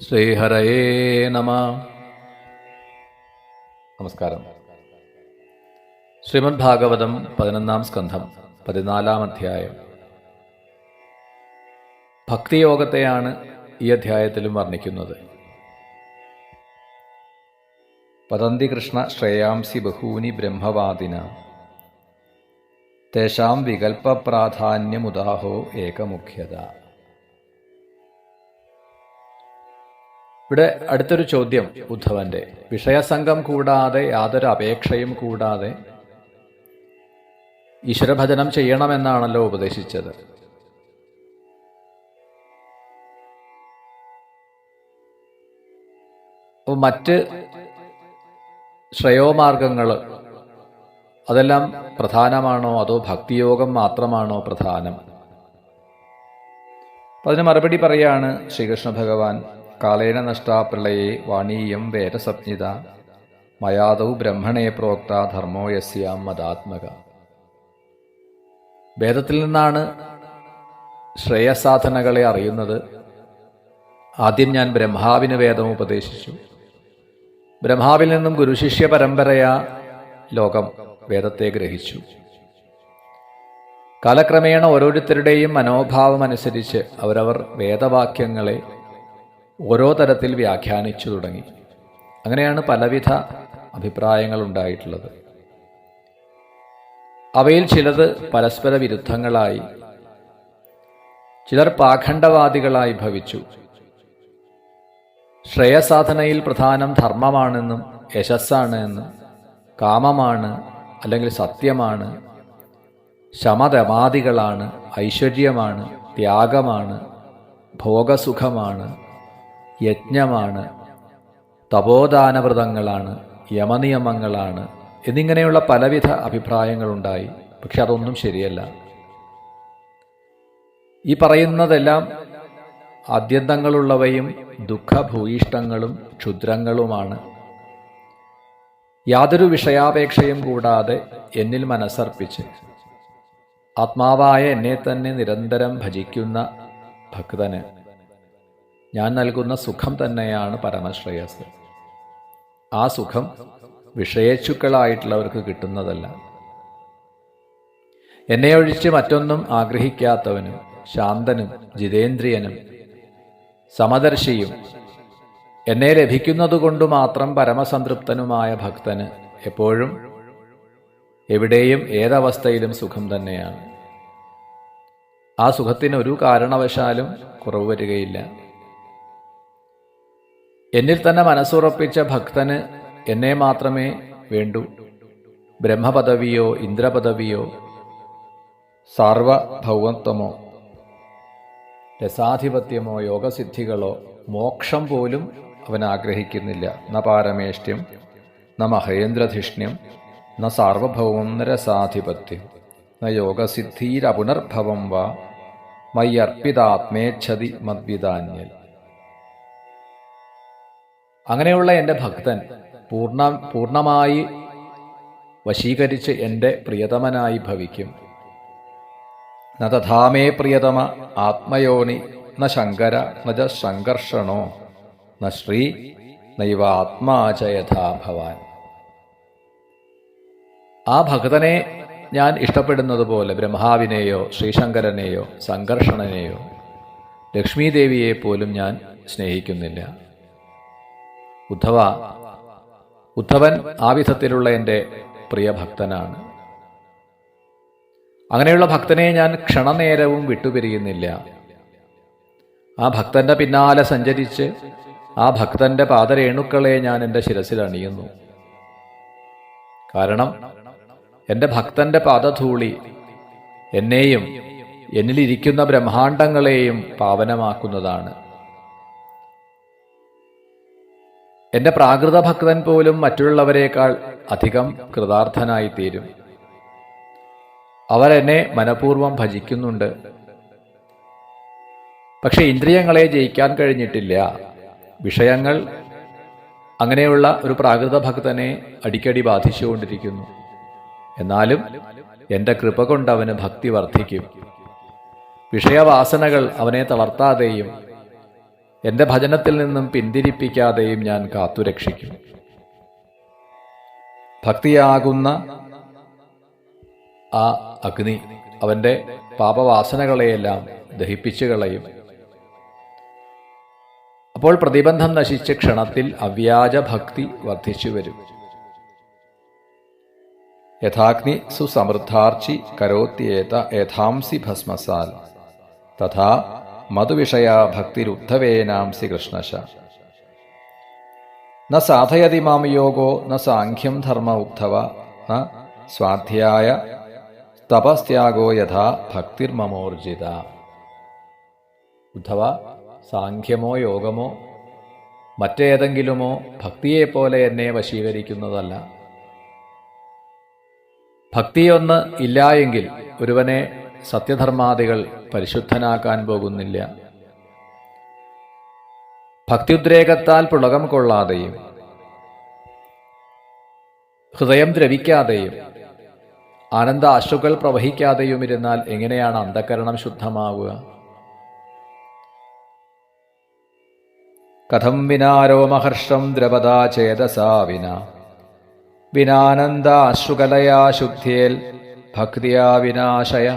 ശ്രീഹരയേ നമ. നമസ്കാരം. ശ്രീമദ് ഭാഗവതം പതിനൊന്നാം സ്കന്ധം പതിനാലാം അധ്യായം. ഭക്തിയോഗത്തെയാണ് ഈ അധ്യായത്തിലും വർണിക്കുന്നത്. പതന്തി കൃഷ്ണ ശ്രേയാംസി ബഹൂനി ബ്രഹ്മവാദിന. തേഷാം വികൽപ്പപ്രാധാന്യമുദാഹോ ഏകമുഖ്യത. ഇവിടെ അടുത്തൊരു ചോദ്യം ഉദ്ധവന്റെ. വിഷയസംഘം കൂടാതെ യാതൊരു അപേക്ഷയും കൂടാതെ ഈശ്വരഭജനം ചെയ്യണമെന്നാണല്ലോ ഉപദേശിച്ചത്. അപ്പോൾ മറ്റ് ശ്രേയോമാർഗങ്ങൾ അതെല്ലാം പ്രധാനമാണോ? അതോ ഭക്തിയോഗം മാത്രമാണോ പ്രധാനം? അതിന് മറുപടി പറയാണ് ശ്രീകൃഷ്ണ ഭഗവാൻ. കാലേന നഷ്ടാപ്രളയെ വാണീയം വേദസപ്നിത മയാദൗ ബ്രഹ്മണേ പ്രോക്ത ധർമ്മോ യസ്യാം മതാത്മക വേദത്തിൽ നിന്നാണ് ശ്രേയസാധനകളെ അറിയുന്നത്. ആദ്യം ഞാൻ ബ്രഹ്മാവിന് വേദം ഉപദേശിച്ചു. ബ്രഹ്മാവിൽ നിന്നും ഗുരുശിഷ്യ പരമ്പരയാ ലോകം വേദത്തെ ഗ്രഹിച്ചു. കാലക്രമേണ ഓരോരുത്തരുടെയും മനോഭാവമനുസരിച്ച് അവരവർ വേദവാക്യങ്ങളെ ഓരോ തരത്തിൽ വ്യാഖ്യാനിച്ചു തുടങ്ങി. അങ്ങനെയാണ് പലവിധ അഭിപ്രായങ്ങൾ ഉണ്ടായിട്ടുള്ളത് അവയിൽ ചിലത് പരസ്പര വിരുദ്ധങ്ങളായി ചിലർ പാഖണ്ഡവാദികളായി ഭവിച്ചു. ശ്രേയസാധനയിൽ പ്രധാനം ധർമ്മമാണെന്നും യശസ്സാണ് എന്നും കാമമാണ് അല്ലെങ്കിൽ സത്യമാണ് ശമതമാദികളാണ് ഐശ്വര്യമാണ് ത്യാഗമാണ് ഭോഗസുഖമാണ് യജ്ഞമാണ്. തപോദാനവ്രതങ്ങളാണ് യമനിയമങ്ങളാണ് എന്നിങ്ങനെയുള്ള പലവിധ അഭിപ്രായങ്ങളുണ്ടായി. പക്ഷെ അതൊന്നും ശരിയല്ല. ഈ പറയുന്നതെല്ലാം ആദ്യന്തങ്ങളുള്ളവയും ദുഃഖഭൂയിഷ്ടങ്ങളും ക്ഷുദ്രങ്ങളുമാണ്. യാതൊരു വിഷയാപേക്ഷയും കൂടാതെ എന്നിൽ മനസ്സർപ്പിച്ച് ആത്മാവായ എന്നെ തന്നെ നിരന്തരം ഭജിക്കുന്ന ഭക്തന് ഞാൻ നൽകുന്ന സുഖം തന്നെയാണ് പരമശ്രേയസ്. ആ സുഖം വിഷയേച്ഛുക്കളായിട്ടുള്ളവർക്ക് കിട്ടുന്നതല്ല. എന്നെ ഒഴിച്ച് മറ്റൊന്നും ആഗ്രഹിക്കാത്തവനും ശാന്തനും ജിതേന്ദ്രിയനും സമദർശിയും എന്നെ ലഭിക്കുന്നതുകൊണ്ട് മാത്രം പരമസംതൃപ്തനുമായ ഭക്തന് എപ്പോഴും എവിടെയും ഏതവസ്ഥയിലും സുഖം തന്നെയാണ്. ആ സുഖത്തിന് ഒരു കാരണവശാലും കുറവ് വരികയില്ല. എന്നിൽ തന്നെ മനസ്സുറപ്പിച്ച ഭക്തന് എന്നെ മാത്രമേ വേണ്ടൂ. ബ്രഹ്മപദവിയോ ഇന്ദ്രപദവിയോ സാർവഭൗമത്വമോ രസാധിപത്യമോ യോഗസിദ്ധികളോ മോക്ഷം പോലും അവൻ ആഗ്രഹിക്കുന്നില്ല. ന പാരമേഷ്ട്യം ന മഹേന്ദ്രധിഷ്ണ്യം ന സാർവഭൗമം രസാധിപത്യം ന യോഗസിദ്ധീരപുനർഭവം വാ മയ്യർപ്പിതാത്മേച്ഛതി മദ്വിതാന്യൽ അങ്ങനെയുള്ള എന്റെ ഭക്തൻ പൂർണ പൂർണമായി വശീകരിച്ച് എന്റെ പ്രിയതമനായി ഭവിക്കും. ന തഥാമേ പ്രിയതമ ആത്മയോനി ന ശങ്കര നജ സംഘർഷണോ ന ശ്രീ നൈവ ആത്മാചയഥാ ഭവാൻ. ആ ഭക്തനെ ഞാൻ ഇഷ്ടപ്പെടുന്നത് പോലെ ബ്രഹ്മാവിനെയോ ശ്രീശങ്കരനെയോ സംഘർഷണനെയോ ലക്ഷ്മീദേവിയെ പോലും ഞാൻ സ്നേഹിക്കുന്നില്ല. ഉദ്ധവ ഉദ്ധവൻ ആ വിധത്തിലുള്ള എന്റെ പ്രിയ ഭക്തനാണ് അങ്ങനെയുള്ള ഭക്തനെ ഞാൻ ക്ഷണനേരവും വിട്ടുപിരിയുന്നില്ല. ആ ഭക്തന്റെ പിന്നാലെ സഞ്ചരിച്ച് ആ ഭക്തന്റെ പാദരേണുക്കളെ ഞാൻ എന്റെ ശിരസിൽ അണിയുന്നു. കാരണം എന്റെ ഭക്തന്റെ പാദധൂളി എന്നെയും എന്നിലിരിക്കുന്ന ബ്രഹ്മാണ്ടങ്ങളെയും പാവനമാക്കുന്നതാണ്. എന്റെ പ്രാകൃത ഭക്തൻ പോലും മറ്റുള്ളവരെക്കാൾ അധികം കൃതാർത്ഥനായി തീരും. അവരെന്നെ മനഃപൂർവം ഭജിക്കുന്നുണ്ട്. പക്ഷെ ഇന്ദ്രിയങ്ങളെ ജയിക്കാൻ കഴിഞ്ഞിട്ടില്ല. വിഷയങ്ങൾ അങ്ങനെയുള്ള ഒരു പ്രാകൃത ഭക്തനെ അടിക്കടി ബാധിച്ചുകൊണ്ടിരിക്കുന്നു. എന്നാലും എന്റെ കൃപ കൊണ്ട് അവന് ഭക്തി വർദ്ധിക്കും. വിഷയവാസനകൾ അവനെ തളർത്താതെയും എന്റെ ഭജനത്തിൽ നിന്നും പിന്തിരിപ്പിക്കാതെയും ഞാൻ കാത്തുരക്ഷിക്കും. ഭക്തിയാകുന്ന ആ അഗ്നി അവന്റെ പാപവാസനകളെയെല്ലാം ദഹിപ്പിച്ചു കളയും. അപ്പോൾ പ്രതിബന്ധം നശിച്ച ക്ഷണത്തിൽ അവ്യാജ ഭക്തി വർദ്ധിച്ചു വരും. യഥാഗ്നി സുസമൃദ്ധാർച്ചി കരോത്യേത യഥാംസി ഭസ്മസാൽ. തഥാ മധുവിഷയാ ഭക്തിരുദ്ധവേനാംസി കൃഷ്ണശ ന സാധയതി മാം യോഗോ ന സാഖ്യം ധർമ്മ ഉദ്ധവ ന സ്വാധ്യായ തപസ്ത്യാഗോ യഥാ ഭക്തിർമമോർജിത. ഉദ്ധവ സാഖ്യമോ യോഗമോ മറ്റേതെങ്കിലുമോ ഭക്തിയെപ്പോലെ എന്നെ വശീകരിക്കുന്നതല്ല. ഭക്തിയൊന്ന് ഇല്ലായെങ്കിൽ ഒരുവനെ സത്യധർമാദികൾ പരിശുദ്ധനാക്കാൻ പോകുന്നില്ല. ഭക്തിയുദ്രേകത്താൽ പുളകം കൊള്ളാതെയും ഹൃദയം ദ്രവിക്കാതെയും ആനന്ദ അശ്രുക്കൾ പ്രവഹിക്കാതെയും ഇരുന്നാൽ എങ്ങനെയാണ് അന്ധകരണം ശുദ്ധമാവുക? കഥം വിനാരോമഹർഷം ദ്രവതാ ചേതസാ വിന. വിനാനന്ദ അശ്രുകലയാ ശുദ്ധിയേൽ ഭക്തിയാ വിനാശയ.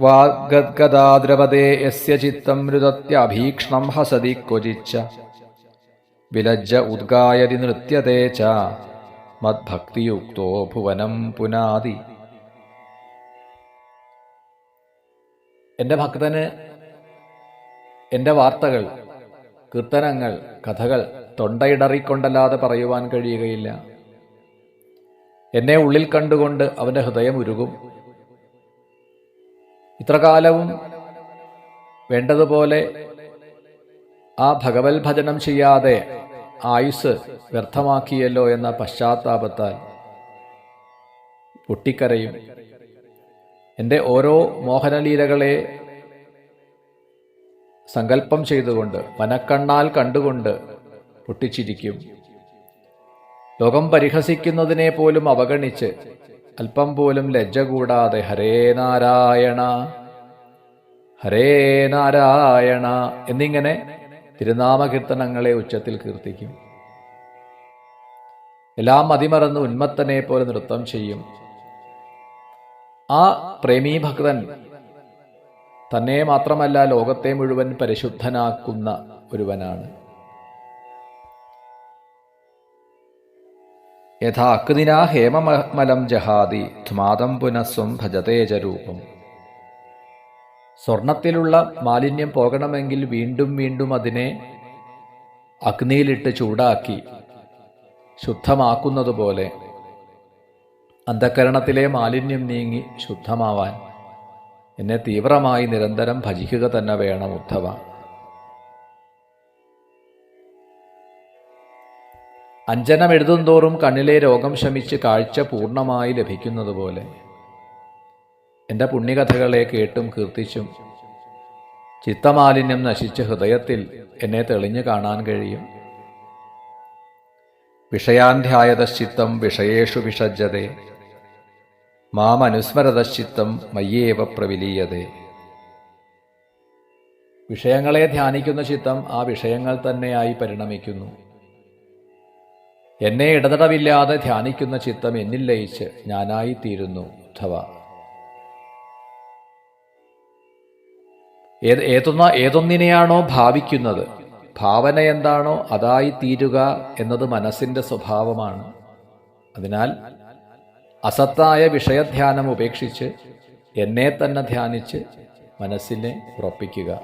വാഗ്ഗദ്ഗദാ ദ്രവതേ യസ്യ ചിത്തം മൃതത്യഭീക്ഷണം ഹസതി ക്വചിച്ച. വിലജ്ജ ഉദ്ഗായതി നൃത്യതേ ച. മദ്ഭക്തിയുക്തോ ഭുവനം പുനാതി എന്റെ ഭക്തന് എന്റെ വാർത്തകൾ കീർത്തനങ്ങൾ കഥകൾ തൊണ്ടയിടറിക്കൊണ്ടല്ലാതെ പറയുവാൻ കഴിയുകയില്ല. എന്നെ ഉള്ളിൽ കണ്ടുകൊണ്ട് അവന്റെ ഹൃദയം ഉരുകും. ഇത്രകാലവും വേണ്ടതുപോലെ ആ ഭഗവത് ഭജനം ചെയ്യാതെ ആയുസ് വ്യർത്ഥമാക്കിയല്ലോ എന്ന പശ്ചാത്താപത്താൽ പൊട്ടിക്കരയും. എന്റെ ഓരോ മോഹനലീലകളെ സങ്കല്പം ചെയ്തുകൊണ്ട് മനക്കണ്ണാൽ കണ്ടുകൊണ്ട് പൊട്ടിച്ചിരിക്കും. ലോകം പരിഹസിക്കുന്നതിനെ പോലും അവഗണിച്ച് അല്പം പോലും ലജ്ജ കൂടാതെ ഹരേ നാരായണ ഹരേ നാരായണ എന്നിങ്ങനെ തിരുനാമകീർത്തനങ്ങളെ ഉച്ചത്തിൽ കീർത്തിക്കും. എല്ലാം മതിമറന്ന് ഉന്മത്തനെ പോലെ നൃത്തം ചെയ്യും. ആ പ്രേമീ ഭക്തൻ തന്നെ മാത്രമല്ല ലോകത്തെ മുഴുവൻ പരിശുദ്ധനാക്കുന്ന ഒരുവനാണ്. യഥാ അക്തിനാ ഹേമമലം ജഹാതി ധ്മാതം ഭജതേജ ഭജതേജരൂപം സ്വർണത്തിലുള്ള മാലിന്യം പോകണമെങ്കിൽ വീണ്ടും വീണ്ടും അതിനെ അഗ്നിയിലിട്ട് ചൂടാക്കി ശുദ്ധമാക്കുന്നതുപോലെ അന്ധകരണത്തിലെ മാലിന്യം നീങ്ങി ശുദ്ധമാവാൻ എന്നെ തീവ്രമായി നിരന്തരം ഭജിക്കുക തന്നെ വേണം ഉദ്ധവ. അഞ്ജനം എഴുതുന്തോറും കണ്ണിലെ രോഗം ശമിച്ച് കാഴ്ച പൂർണമായി ലഭിക്കുന്നതുപോലെ. എന്റെ പുണ്യകഥകളെ കേട്ടും കീർത്തിച്ചും ചിത്തമാലിന്യം നശിച്ച ഹൃദയത്തിൽ എന്നെ തെളിഞ്ഞു കാണാൻ കഴിയും. വിഷയാന്ധ്യായതശ്ചിത്തം വിഷയേഷു വിഷജ്ജതേ മാം അനുസ്മരതശ്ചിത്തം മയ്യേവ പ്രവിലീയതേ. വിഷയങ്ങളെ ധ്യാനിക്കുന്ന ചിത്തം ആ വിഷയങ്ങൾ തന്നെയായി പരിണമിക്കുന്നു. എന്നെ ഇടതടവില്ലാതെ ധ്യാനിക്കുന്ന ചിത്തം എന്നിൽ ലയിച്ച് ഞാനായിത്തീരുന്നു ഉദ്ധവ. ഏത് ഏതൊന്ന ഏതൊന്നിനെയാണോ ഭാവിക്കുന്നത്? ഭാവന എന്താണോ അതായി തീരുക എന്നത് മനസ്സിന്റെ സ്വഭാവമാണ്. അതിനാൽ അസത്തായ വിഷയധ്യാനം ഉപേക്ഷിച്ച് എന്നെ തന്നെ ധ്യാനിച്ച് മനസ്സിനെ ഉറപ്പിക്കുക.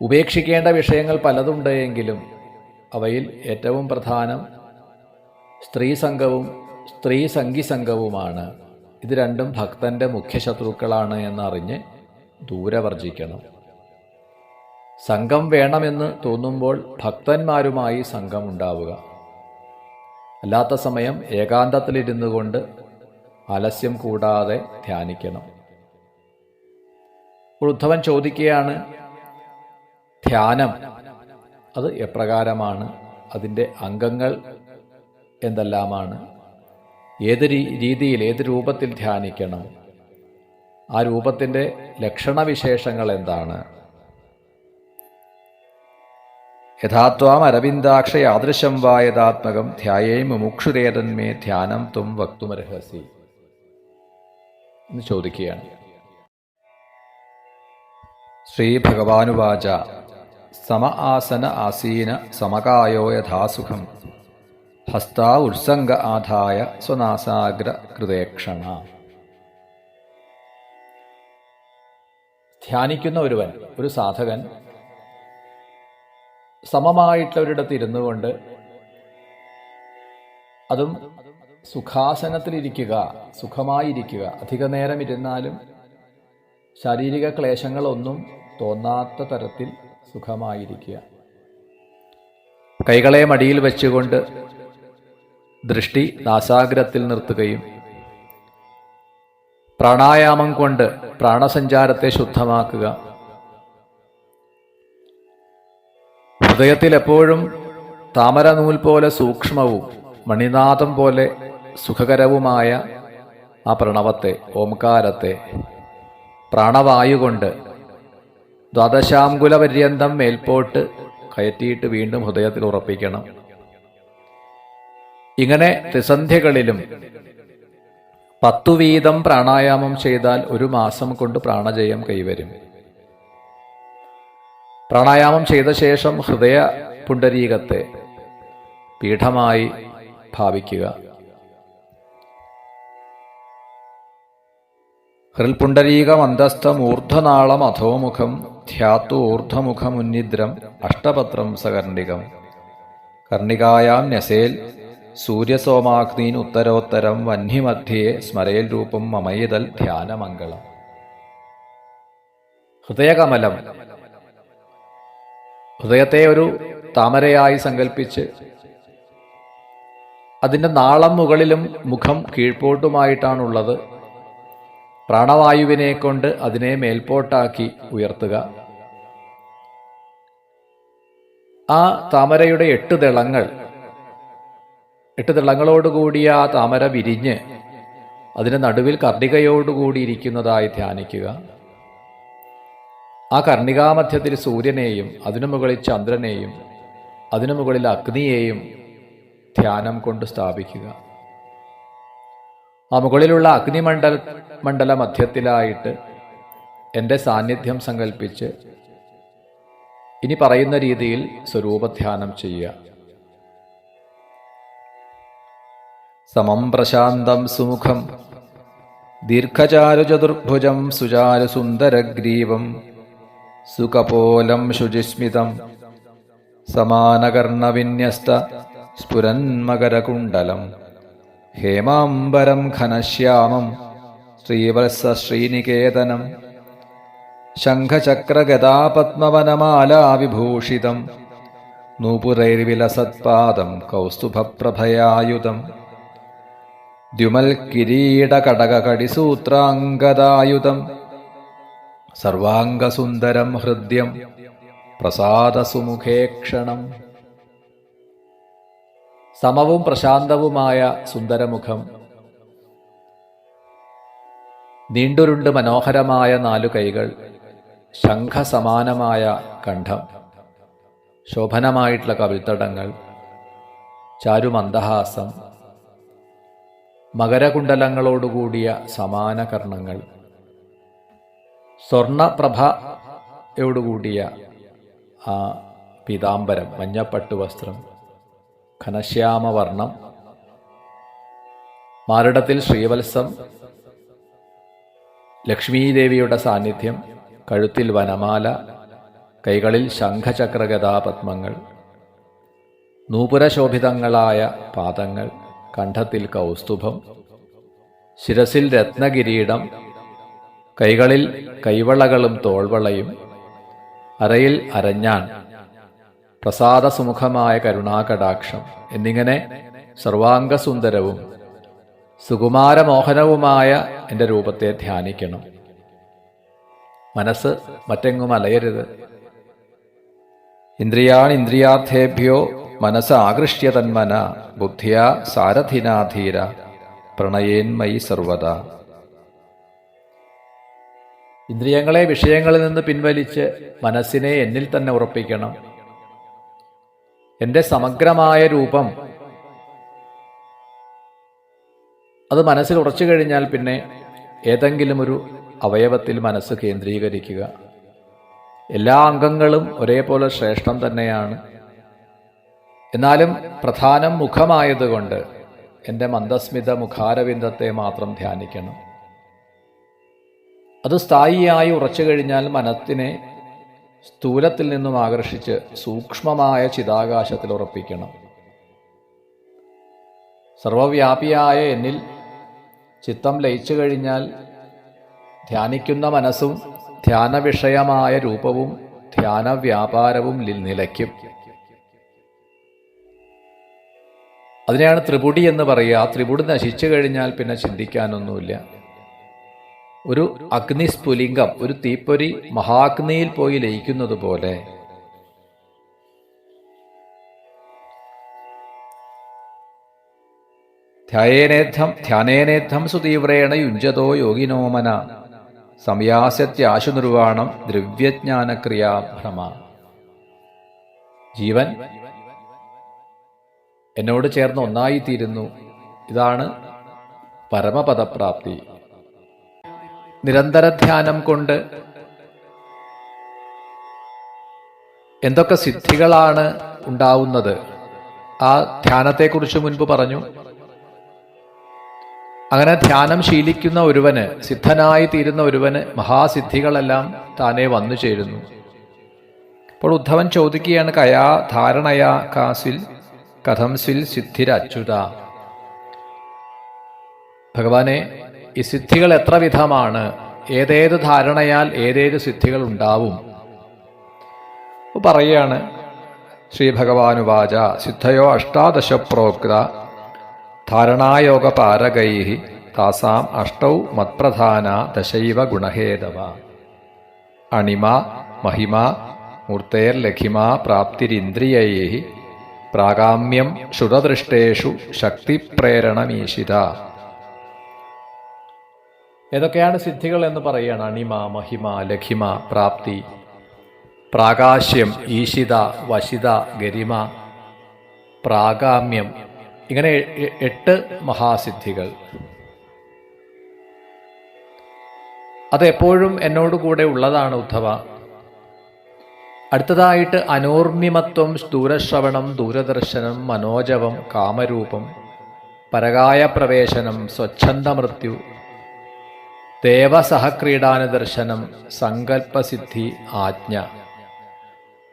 ഉപേക്ഷിക്കേണ്ട വിഷയങ്ങൾ പലതുണ്ട് എങ്കിലും അവയിൽ ഏറ്റവും പ്രധാനം സ്ത്രീ സംഘവും സ്ത്രീ സംഘി സംഘവുമാണ് ഇത് രണ്ടും ഭക്തന്റെ മുഖ്യ ശത്രുക്കളാണ് എന്നറിഞ്ഞ് ദൂരെ വർജിക്കണം സംഘം വേണമെന്ന് തോന്നുമ്പോൾ ഭക്തന്മാരുമായി സംഘം ഉണ്ടാവുക. അല്ലാത്ത സമയം ഏകാന്തത്തിലിരുന്നു കൊണ്ട് ആലസ്യം കൂടാതെ ധ്യാനിക്കണം. ഉദ്ധവൻ ചോദിക്കുകയാണ് ധ്യാനം അത് എപ്രകാരമാണ്? അതിന്റെ അംഗങ്ങൾ എന്തെല്ലാമാണ്? ഏത് രീതിയിൽ ഏത് രൂപത്തിൽ ധ്യാനിക്കണം? ആ രൂപത്തിന്റെ ലക്ഷണവിശേഷങ്ങൾ എന്താണ്? യഥാത്വാം അരവിന്ദാക്ഷ യാദൃശം വായതാത്മകം ധ്യായേ മുമുക്ഷുരേതന്മേ ധ്യാനം തും വക്തുമർഹസി. എന്ന് ചോദിക്കുകയാണ്. ശ്രീ ഭഗവാനുവാച സമ ആസന ആസീന സമകായോ യഥാസുഖം. ഹസ്താ ഉത്സംഗ ആധായ സ്വനാസാഗ്ര കൃതേക്ഷണ. ധ്യാനിക്കുന്ന ഒരുവൻ ഒരു സാധകൻ സമമായിട്ടുള്ളവരിടത്ത് ഇരുന്നു കൊണ്ട് അതും സുഖാസനത്തിലിരിക്കുക സുഖമായിരിക്കുക അധിക നേരം ഇരുന്നാലും ശാരീരിക ക്ലേശങ്ങളൊന്നും തോന്നാത്ത തരത്തിൽ സുഖമായിരിക്കുക. കൈകളെ മടിയിൽ വെച്ചുകൊണ്ട് ദൃഷ്ടി നാസാഗ്രത്തിൽ നിർത്തുകയും പ്രാണായാമം കൊണ്ട് പ്രാണസഞ്ചാരത്തെ ശുദ്ധമാക്കുക. ഹൃദയത്തിൽ എപ്പോഴും താമരനൂൽ പോലെ സൂക്ഷ്മവും മണിനാഥം പോലെ സുഖകരവുമായ ആ പ്രണവത്തെ ഓംകാരത്തെ പ്രാണവായു കൊണ്ട് ദ്വാദശാംകുല പര്യന്തം മേൽപോട്ട് കയറ്റിയിട്ട് വീണ്ടും ഹൃദയത്തിൽ ഉറപ്പിക്കണം. ഇങ്ങനെ ത്രിസന്ധ്യകളിലും പത്തു വീതം പ്രാണായാമം ചെയ്താൽ ഒരു മാസം കൊണ്ട് പ്രാണജയം കൈവരും. പ്രാണായാമം ചെയ്ത ശേഷം ഹൃദയ പുണ്ടരീകത്തെ പീഠമായി ഭാവിക്കുക. ഹൃൽപുണ്ടരീകമന്തസ്ഥമൂർധനാളം അധോമുഖം ധ്യാത്തു ഊർധമുഖമുന്നിദ്രം അഷ്ടപത്രം സകർണികം. കർണികായാം ന്യസേൽ സൂര്യസോമാഗ്നീൻ ഉത്തരോത്തരം വന്നിമധ്യേ സ്മരേൽ രൂപം മമയിതൽ ധ്യാനമംഗളം. ഹൃദയകമലം. ഹൃദയത്തെ ഒരു താമരയായി സങ്കല്പിച്ച് അതിന്റെ നാളം മുകളിലും മുഖം കീഴ്പോട്ടുമായിട്ടാണുള്ളത്. പ്രാണവായുവിനെ കൊണ്ട് അതിനെ മേൽപോട്ടാക്കി ഉയർത്തുക. ആ താമരയുടെ എട്ട് ദളങ്ങൾ എട്ട് ദളങ്ങളോടുകൂടിയ ആ താമര വിരിഞ്ഞ് അതിന് നടുവിൽ കർണികയോടുകൂടി ഇരിക്കുന്നതായി ധ്യാനിക്കുക. ആ കർണികാമധ്യത്തിൽ സൂര്യനെയും അതിനു മുകളിൽ ചന്ദ്രനെയും അതിനു മുകളിൽ അഗ്നിയെയും ധ്യാനം കൊണ്ട് സ്ഥാപിക്കുക. ആ മുകളിലുള്ള അഗ്നിമണ്ഡല മണ്ഡല മധ്യത്തിലായിട്ട് എന്റെ സാന്നിധ്യം സങ്കല്പിച്ച് ഇനി പറയുന്ന രീതിയിൽ സ്വരൂപധ്യാനം ചെയ്യുക. സമം പ്രശാന്തം സുമുഖം ദീർഘചാരുചതുർഭുജം സുചാരുസുന്ദരഗ്രീവം സുകപോലം ശുചിസ്മിതം സമാനകർണവിന്യസ്ത സ്ഫുരന്മകരകുണ്ടലം. ഹേമാംബരം ഘനശ്യാമം ശ്രീവത്സ ശ്രീനികേതനം ശംഖചക്രഗദാപത്മവനമാലാവിഭൂഷിതം നൂപുരൈർവിലസത്പാദം കൗസ്തുഭപ്രഭയായുധം ദ്യുമൽക്കിരീടകടകടിസൂത്രാംഗദായുധം സർവാംഗസുന്ദരം ഹൃദ്യം പ്രസാദസുമുഖേക്ഷണം സമവും പ്രശാന്തവുമായ സുന്ദരമുഖം. നീണ്ടുരുണ്ട് മനോഹരമായ നാലു കൈകൾ ശംഖസമാനമായ കണ്ഠം ശോഭനമായിട്ടുള്ള കവിൾത്തടങ്ങൾ ചാരുമന്ദഹാസം മകരകുണ്ടലങ്ങളോടുകൂടിയ സമാന കർണങ്ങൾ സ്വർണപ്രഭയോടുകൂടിയ ആ പീതാംബരം മഞ്ഞപ്പട്ടു വസ്ത്രം ഘനശ്യാമവർണം മാരടത്തിൽ ശ്രീവത്സം. ലക്ഷ്മീദേവിയുടെ സാന്നിധ്യം. കഴുത്തിൽ വനമാല. കൈകളിൽ ശംഖചക്രഗതാപത്മങ്ങൾ നൂപുരശോഭിതങ്ങളായ പാദങ്ങൾ. കണ്ഠത്തിൽ കൗസ്തുഭം. ശിരസിൽ രത്നകിരീടം. കൈകളിൽ കൈവളകളും തോൾവളയും. അരയിൽ അരഞ്ഞാൻ. പ്രസാദസുമുഖമായ കരുണാകടാക്ഷം എന്നിങ്ങനെ സർവാംഗസുന്ദരവും സുകുമാരമോഹനവുമായ എന്റെ രൂപത്തെ ധ്യാനിക്കണം. മനസ്സ് മറ്റെങ്ങും അലയരുത്. ഇന്ദ്രിയാൺ ഇന്ദ്രിയാർത്ഥേഭ്യോ മനസ്സ് ആകൃഷ്യ തന്മന ബുദ്ധിയ സാരഥിനാധീര പ്രണയേന്മയി സർവത ഇന്ദ്രിയങ്ങളെ വിഷയങ്ങളിൽ നിന്ന് പിൻവലിച്ച് മനസ്സിനെ എന്നിൽ തന്നെ ഉറപ്പിക്കണം. എന്റെ സമഗ്രമായ രൂപം. അത് മനസ്സിൽ ഉറച്ചു കഴിഞ്ഞാൽ പിന്നെ ഏതെങ്കിലും ഒരു അവയവത്തിൽ മനസ്സ് കേന്ദ്രീകരിക്കുക. എല്ലാ അംഗങ്ങളും ഒരേപോലെ ശ്രേഷ്ഠം തന്നെയാണ്. എന്നാലും പ്രധാനം മുഖമായതുകൊണ്ട് എന്റെ മന്ദസ്മിത മുഖാരവിന്ദത്തെ മാത്രം ധ്യാനിക്കണം. അത് സ്ഥായിയായി ഉറച്ചു കഴിഞ്ഞാൽ മനത്തിനെ സ്ഥൂലത്തിൽ നിന്നും ആകർഷിച്ച് സൂക്ഷ്മമായ ചിതാകാശത്തിൽ ഉറപ്പിക്കണം. സർവവ്യാപിയായ എന്നിൽ ചിത്തം ലയിച്ചു കഴിഞ്ഞാൽ ധ്യാനിക്കുന്ന മനസ്സും ധ്യാനവിഷയമായ രൂപവും ധ്യാനവ്യാപാരവും നിലയ്ക്കും. അതിനെയാണ് ത്രിപുടി എന്ന് പറയുക. ആ ത്രിപുടി നശിച്ചു കഴിഞ്ഞാൽ പിന്നെ ചിന്തിക്കാനൊന്നുമില്ല. ഒരു അഗ്നിസ്ഫുലിംഗം ഒരു തീപ്പൊരി മഹാഗ്നിയിൽ പോയി ലയിക്കുന്നത് പോലെ. ധ്യായേനേദ്ധം ധ്യാനേനേദ്ധം സുതീവ്രേണ യുഞ്ചതോ യോഗിനോമന. സംയാസത്യാശു നിർവാണം ദ്രവ്യജ്ഞാനക്രിയാഭ്രമ ജീവൻ എന്നോട് ചേർന്ന് ഒന്നായിത്തീരുന്നു. ഇതാണ് പരമപദപ്രാപ്തി. നിരന്തര ധ്യാനം കൊണ്ട് എന്തൊക്കെ സിദ്ധികളാണ് ഉണ്ടാവുന്നത്? ആ ധ്യാനത്തെക്കുറിച്ച് മുൻപ് പറഞ്ഞു. അങ്ങനെ ധ്യാനം ശീലിക്കുന്ന ഒരുവന് സിദ്ധനായി തീരുന്ന ഒരുവന് മഹാസിദ്ധികളെല്ലാം താനെ വന്നു ചേരുന്നു. അപ്പോൾ ഉദ്ധവൻ ചോദിക്കുകയാണ് കയാ ധാരണയാ കാസിൽ കഥംസിൽ സിദ്ധിരച്യുത? ഭഗവാനെ ഈ സിദ്ധികൾ എത്ര വിധമാണ്? ഏതേത് ധാരണയാൽ ഏതേത് സിദ്ധികൾ ഉണ്ടാവും? പറയുകയാണ് ശ്രീ ഭഗവാനുവാച സിദ്ധയോ അഷ്ടാദശ പ്രോക്ത ധാരണായോഗ പാരകൈ താസാം അഷ്ടൗ മത്പ്രധാന ദശൈവ ഗുണഹേതവ. അണിമ മഹിമ മൂർത്തേർലഖിമ പ്രാപ്തിരിന്ദ്രിയൈ പ്രാഗാമ്യം ശുതദൃഷ്ടേഷു ശക്തിപ്രേരണമീശിത. ഏതൊക്കെയാണ് സിദ്ധികൾ എന്ന് പറയുകയാണ്. അണിമ മഹിമ ലഖിമ പ്രാപ്തി പ്രാകാശ്യം ഈശിത വശിത ഗരിമ പ്രാഗാമ്യം. ഇങ്ങനെ എട്ട് മഹാസിദ്ധികൾ. അതെപ്പോഴും എന്നോട് കൂടെ ഉള്ളതാണ് ഉദ്ധവ. അടുത്തതായിട്ട് അനോർമിമത്വം ദൂരശ്രവണം ദൂരദർശനം മനോജവം കാമരൂപം പരകായ പ്രവേശനം സ്വച്ഛന്ദമൃത്യു ദേവസഹക്രീഡാന ദർശനം സങ്കല്പസിദ്ധി ആജ്ഞ.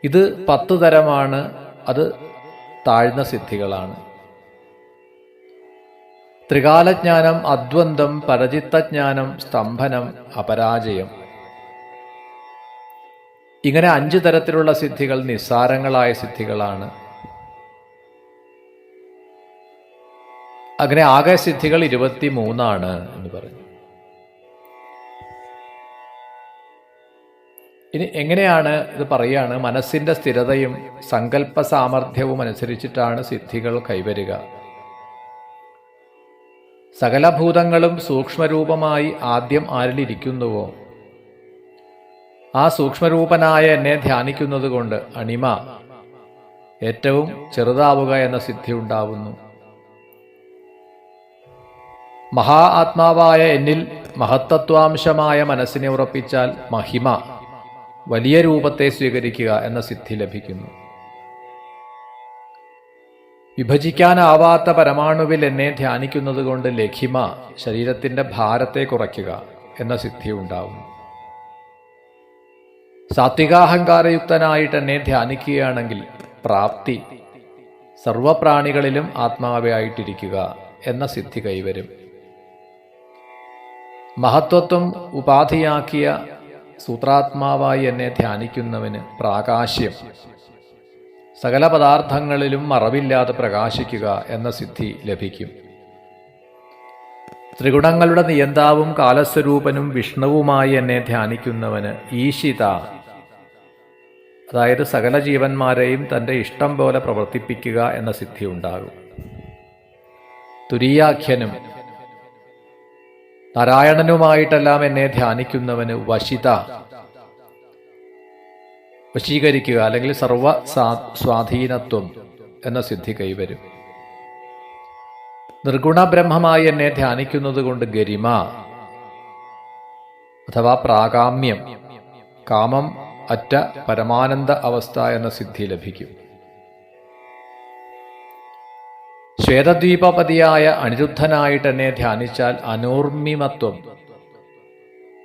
ഇത് പത്ത് തരമാണ് അത് താഴ്ന്ന സിദ്ധികളാണ്. ത്രികാലജ്ഞാനം അദ്വന്ദം പരചിത്തജ്ഞാനം സ്തംഭനം അപരാജയം. ഇങ്ങനെ അഞ്ചു തരത്തിലുള്ള സിദ്ധികൾ നിസ്സാരങ്ങളായ സിദ്ധികളാണ്. അങ്ങനെ ആകെ സിദ്ധികൾ ഇരുപത്തി മൂന്നാണ് എന്ന് പറഞ്ഞു ഇനി എങ്ങനെയാണ് ഇത് പറയുകയാണ് മനസ്സിന്റെ സ്ഥിരതയും സങ്കല്പ സാമർഥ്യവും അനുസരിച്ചിട്ടാണ് സിദ്ധികൾ കൈവരിക. സകലഭൂതങ്ങളും സൂക്ഷ്മരൂപമായി ആദ്യം ആരിലിരിക്കുന്നുവോ? ആ സൂക്ഷ്മരൂപനായ എന്നെ ധ്യാനിക്കുന്നത് കൊണ്ട് അണിമ ഏറ്റവും ചെറുതാവുക എന്ന സിദ്ധി ഉണ്ടാവുന്നു. മഹാ ആത്മാവായ എന്നിൽ മഹത്തത്വാംശമായ മനസ്സിനെ ഉറപ്പിച്ചാൽ മഹിമ വലിയ രൂപത്തെ സ്വീകരിക്കുക എന്ന സിദ്ധി ലഭിക്കുന്നു. വിഭജിക്കാനാവാത്ത പരമാണുവിൽ എന്നെ ധ്യാനിക്കുന്നത് കൊണ്ട് ലഖിമ ശരീരത്തിന്റെ ഭാരത്തെ കുറയ്ക്കുക എന്ന സിദ്ധി ഉണ്ടാവും സാത്വികാഹങ്കാരയുക്തനായിട്ട് എന്നെ ധ്യാനിക്കുകയാണെങ്കിൽ പ്രാപ്തി സർവപ്രാണികളിലും ആത്മാവയായിട്ടിരിക്കുക എന്ന സിദ്ധി കൈവരും. മഹത്വത്വം ഉപാധിയാക്കിയ സൂത്രാത്മാവായി എന്നെ ധ്യാനിക്കുന്നവന് പ്രാകാശ്യം. സകല പദാർത്ഥങ്ങളിലും മറവില്ലാതെ പ്രകാശിക്കുക എന്ന സിദ്ധി ലഭിക്കും. ത്രിഗുണങ്ങളുടെ നിയന്താവും കാലസ്വരൂപനും വിഷ്ണുവുമായി എന്നെ ധ്യാനിക്കുന്നവന് ഈശിത. അതായത് സകല ജീവന്മാരെയും തന്റെ ഇഷ്ടം പോലെ പ്രവർത്തിപ്പിക്കുക എന്ന സിദ്ധി ഉണ്ടാകും. തുരീയാഖ്യനും നാരായണനുമായിട്ടെല്ലാം എന്നെ ധ്യാനിക്കുന്നവന് വശിത. വശീകരിക്കുക അല്ലെങ്കിൽ സർവ സ്വാധീനത്വം എന്ന സിദ്ധി കൈവരും. നിർഗുണ ബ്രഹ്മമായി എന്നെ ധ്യാനിക്കുന്നത് കൊണ്ട് ഗരിമ അഥവാ പ്രാകാമ്യം കാമം അറ്റ പരമാനന്ദ അവസ്ഥ എന്ന സിദ്ധി ലഭിക്കും. ശ്വേതദ്വീപപതിയായ അനിരുദ്ധനായിട്ട് എന്നെ ധ്യാനിച്ചാൽ അനൂർമിമത്വം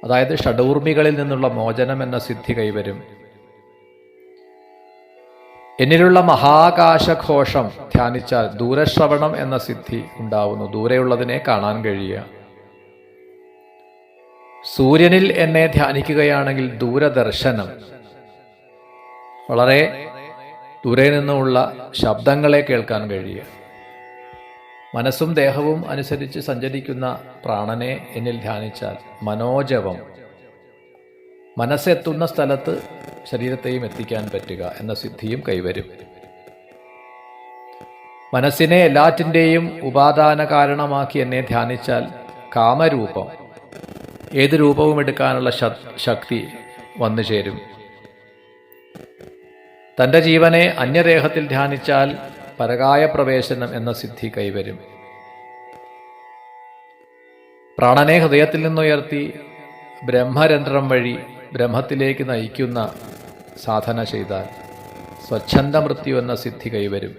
അതായത് ഷഡൂർമികളിൽ നിന്നുള്ള മോചനം എന്ന സിദ്ധി കൈവരും. എന്നിലുള്ള മഹാകാശഘോഷം ധ്യാനിച്ചാൽ ദൂരശ്രവണം എന്ന സിദ്ധി ഉണ്ടാവുന്നു. ദൂരെയുള്ളതിനെ കാണാൻ കഴിയുക. സൂര്യനിൽ എന്നെ ധ്യാനിക്കുകയാണെങ്കിൽ ദൂരദർശനം. വളരെ ദൂരെ നിന്നുമുള്ള ശബ്ദങ്ങളെ കേൾക്കാൻ കഴിയുക. മനസ്സും ദേഹവും അനുസരിച്ച് സഞ്ചരിക്കുന്ന പ്രാണനെ എന്നിൽ ധ്യാനിച്ചാൽ മനോജവം. മനസ്സെത്തുന്ന സ്ഥലത്ത് ശരീരത്തെയും എത്തിക്കാൻ പറ്റുക എന്ന സിദ്ധിയും കൈവരും. മനസ്സിനെ എല്ലാറ്റിന്റെയും ഉപാദാന കാരണമാക്കി എന്നെ ധ്യാനിച്ചാൽ കാമരൂപം. ഏത് രൂപവും എടുക്കാനുള്ള ശക്തി വന്നു ചേരും. തന്റെ ജീവനെ അന്യദേഹത്തിൽ ധ്യാനിച്ചാൽ പരകായ പ്രവേശനം എന്ന സിദ്ധി കൈവരും. പ്രാണനെ ഹൃദയത്തിൽ നിന്നുയർത്തി ബ്രഹ്മരന്ധ്രം വഴി ബ്രഹ്മത്തിലേക്ക് നയിക്കുന്ന സാധന ചെയ്താൽ സ്വച്ഛന്ത മൃത്യു എന്ന സിദ്ധി കൈവരും.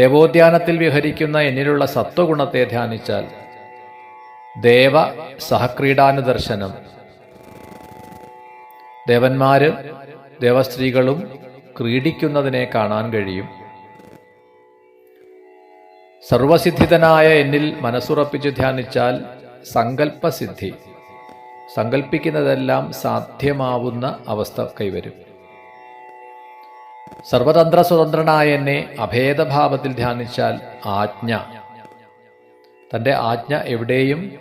ദേവോദ്യാനത്തിൽ വിഹരിക്കുന്ന എന്നിലുള്ള സത്വഗുണത്തെ ധ്യാനിച്ചാൽ ദേവ സഹക്രീഡാനുദർശനം. ദേവന്മാരും ദേവസ്ത്രീകളും ക്രീഡിക്കുന്നതിനെ കാണാൻ കഴിയും. സർവസിദ്ധിതനായ എന്നിൽ മനസ്സുറപ്പിച്ച് ധ്യാനിച്ചാൽ സങ്കല്പസിദ്ധി സങ്കല്പിക്കുന്നതെല്ലാം സാധ്യമാവുന്ന അവസ്ഥ കൈവരും. സർവതന്ത്ര സ്വതന്ത്രനായ എന്നെ അഭേദഭാവത്തിൽ ധ്യാനിച്ചാൽ ആജ്ഞ. തന്റെ ആജ്ഞ എവിടെയും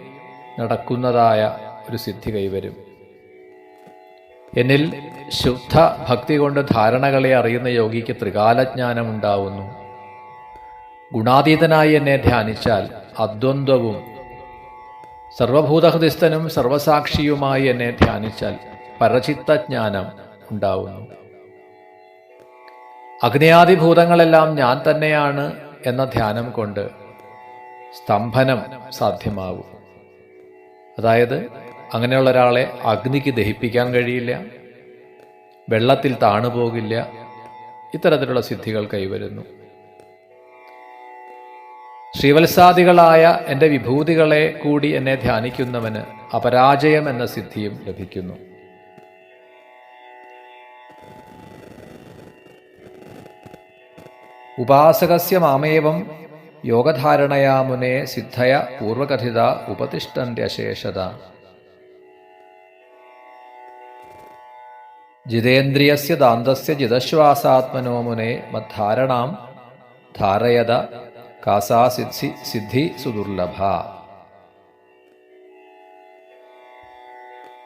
നടക്കുന്നതായ ഒരു സിദ്ധി കൈവരും. എന്നിൽ ശുദ്ധ ഭക്തി കൊണ്ട് ധാരണകളെ അറിയുന്ന യോഗിക്ക് ത്രികാലജ്ഞാനം ഉണ്ടാവുന്നു ഗുണാതീതനായി എന്നെ ധ്യാനിച്ചാൽ അദ്വന്ദ്വവും സർവഭൂതഹൃദിസ്ഥനും സർവസാക്ഷിയുമായി എന്നെ ധ്യാനിച്ചാൽ പരചിത്തജ്ഞാനം ഉണ്ടാവുന്നു. അഗ്നിയാദിഭൂതങ്ങളെല്ലാം ഞാൻ തന്നെയാണ് എന്ന ധ്യാനം കൊണ്ട് സ്തംഭനം സാധ്യമാവും. അതായത് അങ്ങനെയുള്ള ഒരാളെ അഗ്നിക്ക് ദഹിപ്പിക്കാൻ കഴിയില്ല വെള്ളത്തിൽ താണുപോകില്ല ഇത്തരത്തിലുള്ള സിദ്ധികൾ കൈവരുന്നു. ശ്രീവത്സാദികളായ എന്റെ വിഭൂതികളെ കൂടി എന്നെ ധ്യാനിക്കുന്നവന് അപരാജയം എന്ന സിദ്ധിയും ലഭിക്കുന്നു. ഉപാസകസ്യ മാമേവം യോഗധാരണയാ മുനെ സിദ്ധയ പൂർവകഥിത ഉപതിഷ്ഠന്ത്യശേഷത. ജിതേന്ദ്രിയസ്യ ദാന്തസ്യ ജിതശ്വാസാത്മനോ മുനെ മദ്ധാരണാം ധാരയത കാസാസിദ്ധി സിദ്ധി സുദുർലഭ.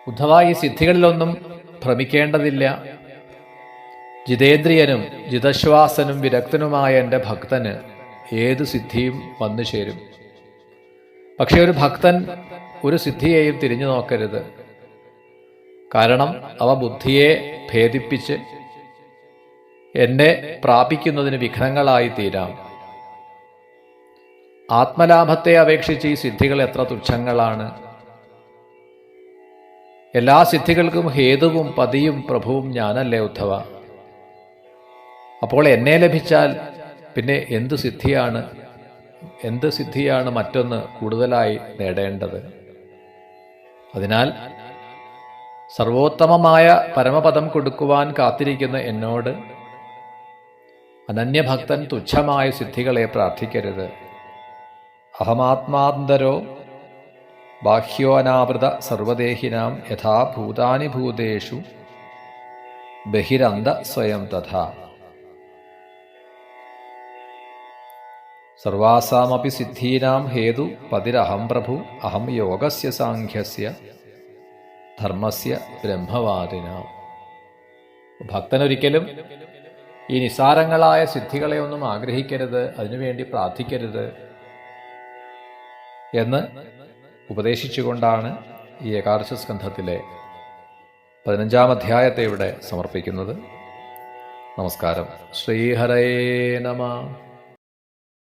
ഉദ്ധവ ഈ സിദ്ധികളിലൊന്നും ഭ്രമിക്കേണ്ടതില്ല. ജിതേന്ദ്രിയനും ജിതശ്വാസനും വിരക്തനുമായ എന്റെ ഭക്തന് ഏതു സിദ്ധിയും വന്നു ചേരും പക്ഷെ ഒരു ഭക്തൻ ഒരു സിദ്ധിയെയും തിരിഞ്ഞു നോക്കരുത്. കാരണം അവ ബുദ്ധിയെ ഭേദിപ്പിച്ച് എന്നെ പ്രാപിക്കുന്നതിന് വിഘ്നങ്ങളായി തീരാം. ആത്മലാഭത്തെ അപേക്ഷിച്ച് ഈ സിദ്ധികൾ എത്ര തുച്ഛങ്ങളാണ്. എല്ലാ സിദ്ധികൾക്കും ഹേതുവും പതിയും പ്രഭുവും ഞാനല്ലേ ഉദ്ധവ. അപ്പോൾ എന്നെ ലഭിച്ചാൽ പിന്നെ എന്ത് സിദ്ധിയാണ് എന്ത് സിദ്ധിയാണ് മറ്റൊന്ന് കൂടുതലായി നേടേണ്ടത്? അതിനാൽ സർവോത്തമമായ പരമപദം കൊടുക്കുവാൻ കാത്തിരിക്കുന്ന എന്നോട് അനന്യഭക്തൻ തുച്ഛമായ സിദ്ധികളെ പ്രാർത്ഥിക്കരുത്. അഹമാത്മാന്തരോ ബാഹ്യോനാവൃത സർവദേഹിനാം യഥാ ഭൂതാനി ഭൂതേഷു ബഹിരന്ത സ്വയം തഥാ. സർവാസാമപി സിദ്ധീനാം ഹേതു പതിരഹം പ്രഭു അഹം യോഗസ്യ സാഖ്യസ്യ ധർമ്മസ്യ ബ്രഹ്മവാദിന. ഭക്തനൊരിക്കലും ഈ നിസാരങ്ങളായ സിദ്ധികളെ ഒന്നും ആഗ്രഹിക്കരുത് അതിനുവേണ്ടി പ്രാർത്ഥിക്കരുത് എന്ന് ഉപദേശിച്ചുകൊണ്ടാണ് ഈ ഏകാദശ സ്കന്ധത്തിലെ പതിനഞ്ചാം അധ്യായത്തെ ഇവിടെ സമർപ്പിക്കുന്നത്. നമസ്കാരം. ശ്രീഹരേ നമ.